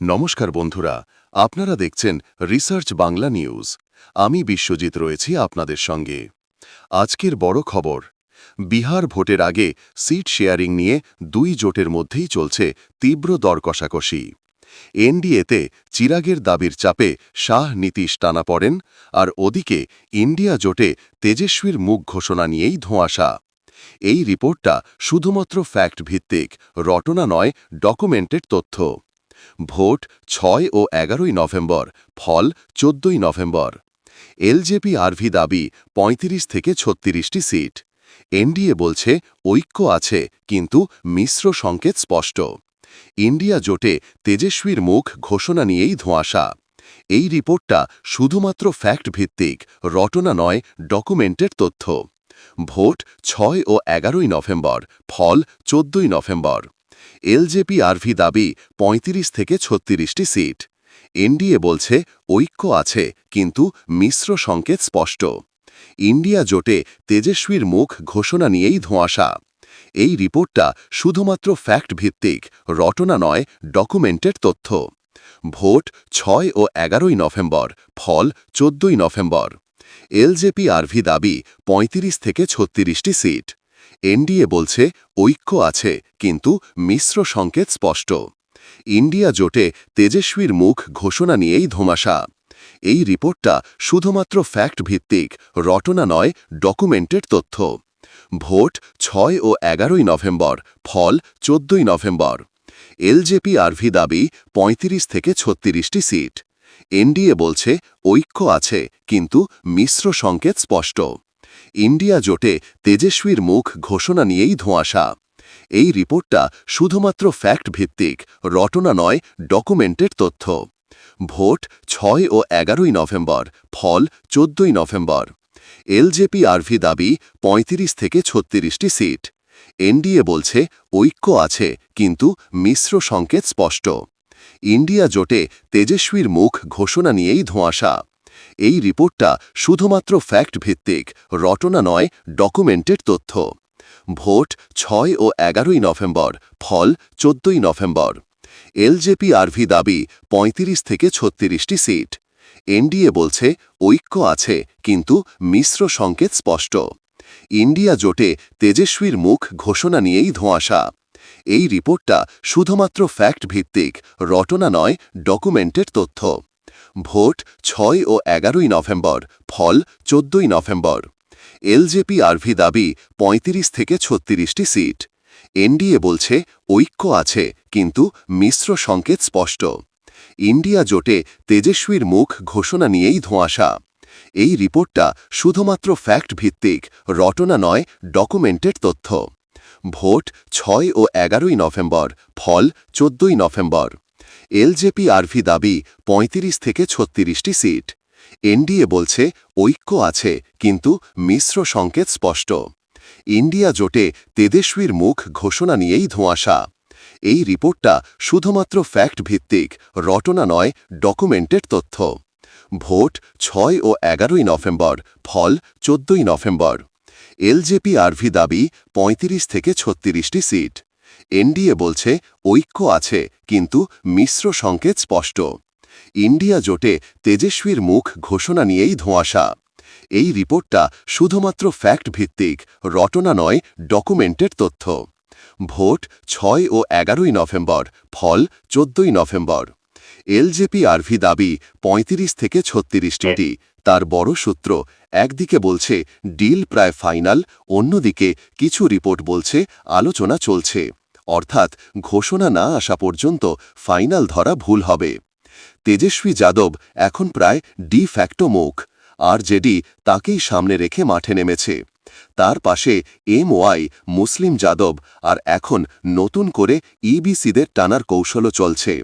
নমস্কার বন্ধুরা, আপনারা দেখছেন রিসার্চ বাংলা নিউজ আমি বিশ্বজিৎ রয়েছি আপনাদের সঙ্গে। আজকের বড় খবর, বিহার ভোটের আগে সিট শেয়ারিং নিয়ে দুই জোটের মধ্যেই চলছে তীব্র দর কষাকষি এনডিএতে চিরাগের দাবির চাপে শাহ নীতিশ টানা পড়েন, আর ওদিকে ইন্ডিয়া জোটে তেজস্বীর মুখ ঘোষণা নিয়েই ধোঁয়াশা। এই রিপোর্টটা শুধুমাত্র ফ্যাক্ট ভিত্তিক, রটনা নয়, ডকুমেন্টেড তথ্য। ভোট ছয় ও এগারোই নভেম্বর, ফল চোদ্দই নভেম্বর। এলজেপি আরভি দাবি ৩৫ থেকে ছত্রিশটি সিট। এনডিএ বলছে ঐক্য আছে, কিন্তু মিশ্র সংকেত স্পষ্ট। ইন্ডিয়া জোটে তেজস্বীর মুখ ঘোষণা নিয়েই ধোঁয়াশা। এই রিপোর্টটা শুধুমাত্র ফ্যাক্ট ভিত্তিক রটনা নয়, ডকুমেন্টের তথ্য। ভোট ছয় ও এগারোই নভেম্বর, ফল চোদ্দই নভেম্বর। এলজেপি আরভি দাবি ৩৫ থেকে ছত্রিশটি সিট। এনডিএ বলছে ঐক্য আছে, কিন্তু মিশ্র সংকেত স্পষ্ট। ইন্ডিয়া জোটে তেজস্বীর মুখ ঘোষণা নিয়েই ধোঁয়াশা। এই রিপোর্টটা শুধুমাত্র ফ্যাক্ট ভিত্তিক রটনা নয় ডকুমেন্টের তথ্য। ভোট ছয় ও এগারোই নভেম্বর, ফল চোদ্দই নভেম্বর। এলজেপি আরভি দাবি ৩৫ থেকে ছত্রিশটি সিট। এনডিএ বলছে, ঐক্য আছে, কিন্তু মিশ্র সংকেত স্পষ্ট। ইন্ডিয়া জোটে তেজস্বীর মুখ ঘোষণা নিয়েই ধোমাশা। এই রিপোর্টটা শুধুমাত্র ফ্যাক্ট ভিত্তিক রটনা নয়, ডকুমেন্টেড তথ্য। ভোট ছয় ও এগারোই নভেম্বর, ফল চোদ্দই নভেম্বর। এলজেপি আরভি দাবি ৩৫ থেকে ছত্রিশটি সিট। এনডিএ বলছে, ঐক্য আছে, কিন্তু মিশ্র সংকেত স্পষ্ট। ইন্ডিয়া জোটে তেজস্বীর মুখ ঘোষণা নিয়েই ধোঁয়াশা। এই রিপোর্টটা শুধুমাত্র ফ্যাক্ট ভিত্তিক রটনা নয় ডকুমেন্টের তথ্য। ভোট ছয় ও এগারোই নভেম্বর, ফল চোদ্দই নভেম্বর। এলজেপি আরভি দাবি ৩৫ থেকে ছত্রিশটি সিট। এনডিএ বলছে ঐক্য আছে, কিন্তু মিশ্র সংকেত স্পষ্ট। ইন্ডিয়া জোটে তেজস্বীর মুখ ঘোষণা নিয়েই ধোঁয়াশা। এই রিপোর্টটা শুধুমাত্র ফ্যাক্ট ভিত্তিক রটনা নয়, ডকুমেন্টেড তথ্য। ভোট ছয় ও এগারোই নভেম্বর, ফল চোদ্দই নভেম্বর। এলজেপি আরভি দাবি ৩৫ থেকে ছত্রিশটি সিট। এনডিএ বলছে ঐক্য আছে, কিন্তু মিশ্র সংকেত স্পষ্ট। ইন্ডিয়া জোটে তেজস্বীর মুখ ঘোষণা নিয়েই ধোঁয়াশা। এই রিপোর্টটা শুধুমাত্র ফ্যাক্ট ভিত্তিক রটনা নয় ডকুমেন্টের তথ্য। ভোট ছয় ও এগারোই নভেম্বর, ফল চোদ্দই নভেম্বর। এলজেপি আরভি দাবি ৩৫ থেকে ছত্রিশটি সিট। এনডিএ বলছে ঐক্য আছে, কিন্তু মিশ্র সংকেত স্পষ্ট। ইন্ডিয়া জোটে তেজস্বীর মুখ ঘোষণা নিয়েই ধোঁয়াশা। এই রিপোর্টটা শুধুমাত্র ফ্যাক্ট ভিত্তিক রটনা নয়, ডকুমেন্টেড তথ্য। ভোট ছয় ও এগারোই নভেম্বর, ফল চোদ্দই নভেম্বর। এলজেপি আরভি দাবি ৩৫ থেকে ছত্রিশটি সিট। এনডিএ বলছে, ঐক্য আছে, কিন্তু মিশ্র সংকেত স্পষ্ট। ইন্ডিয়া জোটে তেজস্বীর মুখ ঘোষণা নিয়েই ধোঁয়াশা। এই রিপোর্টটা শুধুমাত্র ফ্যাক্ট ভিত্তিক রটনা নয়, ডকুমেন্টেড তথ্য। ভোট ছয় ও এগারোই নভেম্বর, ফল চোদ্দই নভেম্বর। এলজেপি আরভি দাবি ৩৫ থেকে ছত্রিশটি সিট। এনডিএ বলছে ঐক্য আছে, কিন্তু মিশ্র সংকেত স্পষ্ট। ইন্ডিয়া জোটে তেজস্বীর মুখ ঘোষণা নিয়েই ধোঁয়াশা। এই রিপোর্টটা শুধুমাত্র ফ্যাক্ট ভিত্তিক রটনা নয় ডকুমেন্টেড তথ্য। ভোট ছয় ও এগারোই নভেম্বর, ফল চোদ্দই নভেম্বর। এলজেপি আরভি দাবি ৩৫ থেকে ছত্রিশটি তার বড় সূত্র একদিকে বলছে ডিল প্রায় ফাইনাল, অন্যদিকে কিছু রিপোর্ট বলছে আলোচনা চলছে। অর্থাৎ ঘোষণা না আসা পর্যন্ত ফাইনাল ধরা ভুল হবে। তেজস্বী যাদব এখন প্রায় ডি ফ্যাক্টো মুখ, আর জেডি তাকেই সামনে রেখে মাঠে নেমেছে। তার পাশে এম ওয়াই, মুসলিম যাদব, আর এখন নতুন করে ইবিসিদের টানার কৌশলও চলছে।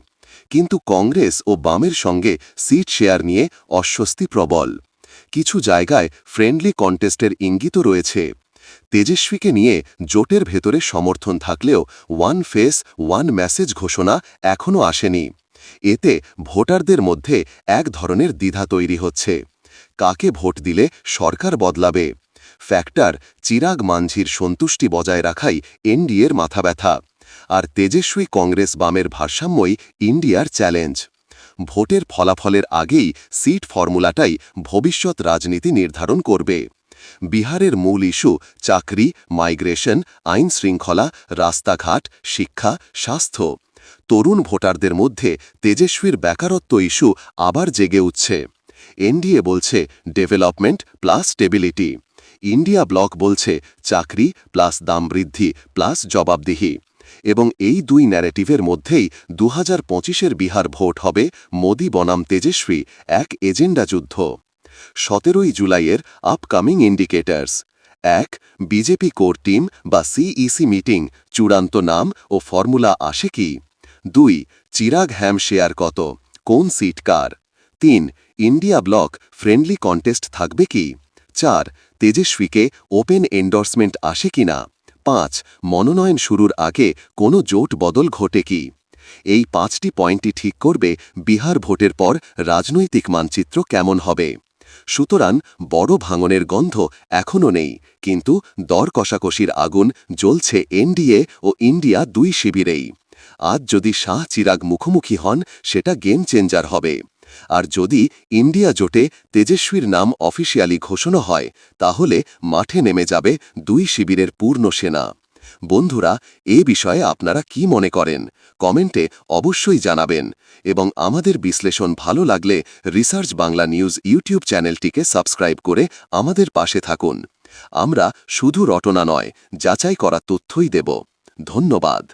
কিন্তু কংগ্রেস ও বামের সঙ্গে সিট শেয়ার নিয়ে অস্বস্তি প্রবল। কিছু জায়গায় ফ্রেন্ডলি কন্টেস্টের ইঙ্গিতও রয়েছে। তেজস্বীকে নিয়ে জোটের ভেতরে সমর্থন থাকলেও ওয়ান ফেস, ওয়ান মেসেজ ঘোষণা এখনও আসেনি। এতে ভোটারদের মধ্যে এক ধরনের দ্বিধা তৈরি হচ্ছে। কাকে ভোট দিলে সরকার বদলাবে? ফ্যাক্টর চিরাগ মাঞ্ঝির সন্তুষ্টি বজায় রাখাই এনডিএর মাথা ব্যথা আর তেজস্বী কংগ্রেস বামের ভারসাম্যই ইন্ডিয়ার চ্যালেঞ্জ। ভোটের ফলাফলের আগেই সিট ফর্মুলাটাই ভবিষ্যৎ রাজনীতি নির্ধারণ করবে। বিহারের মূল ইস্যু চাকরি, মাইগ্রেশন, আইন শৃঙ্খলা, রাস্তাঘাট, শিক্ষা, স্বাস্থ্য। তরুণ ভোটারদের মধ্যে তেজস্বীর বেকারত্ব ইস্যু আবার জেগে উঠছে। এনডিএ বলছে, development plus stability. India block বলছে, চাকরি প্লাস দাম বৃদ্ধি প্লাস জবাবদিহি। এবং এই দুই ন্যারেটিভের মধ্যেই দু হাজার বিহার ভোট হবে মোদি বনাম তেজস্বী, এক এজেন্ডা যুদ্ধ। সতেরোই জুলাইয়ের আপকামিং ইন্ডিকেটার্স এক বিজেপি কোর টিম বা সিইসি মিটিং চূড়ান্ত নাম ও ফর্মুলা আসে কি? দুই চিরাগ হ্যাম শেয়ার কত? কোন সিট কার? তিন ইন্ডিয়া ব্লক ফ্রেন্ডলি কন্টেস্ট থাকবে কি? চার, তেজস্বীকে ওপেন এন্ডোর্সমেন্ট আসে কিনা পাঁচ, মনোনয়ন শুরুর আগে কোনো জোট বদল ঘটে কি? এই পাঁচটি পয়েন্টই ঠিক করবে বিহার ভোটের পর রাজনৈতিক মানচিত্র কেমন হবে? সুতরাং বড় ভাঙনের গন্ধ এখনও নেই, কিন্তু দর কষাকষির আগুন জ্বলছে এনডিএ ও ইন্ডিয়া দুই শিবিরেই। আজ যদি শাহ চিরাগ মুখোমুখি হন, সেটা গেম চেঞ্জার হবে। আর যদি ইন্ডিয়া জোটে তেজস্বীর নাম অফিসিয়ালি ঘোষণা হয়, তাহলে মাঠে নেমে যাবে দুই শিবিরের পূর্ণ সেনা। বন্ধুরা, এ বিষয়ে আপনারা কি মনে করেন? কমেন্টে অবশ্যই জানাবেন এবং আমাদের বিশ্লেষণ ভালো লাগলে রিসার্চ বাংলা নিউজ ইউটিউব চ্যানেলটিকে সাবস্ক্রাইব করে আমাদের পাশে থাকুন। আমরা শুধু রটনা নয়, যাচাই করা তথ্যই দেব। ধন্যবাদ।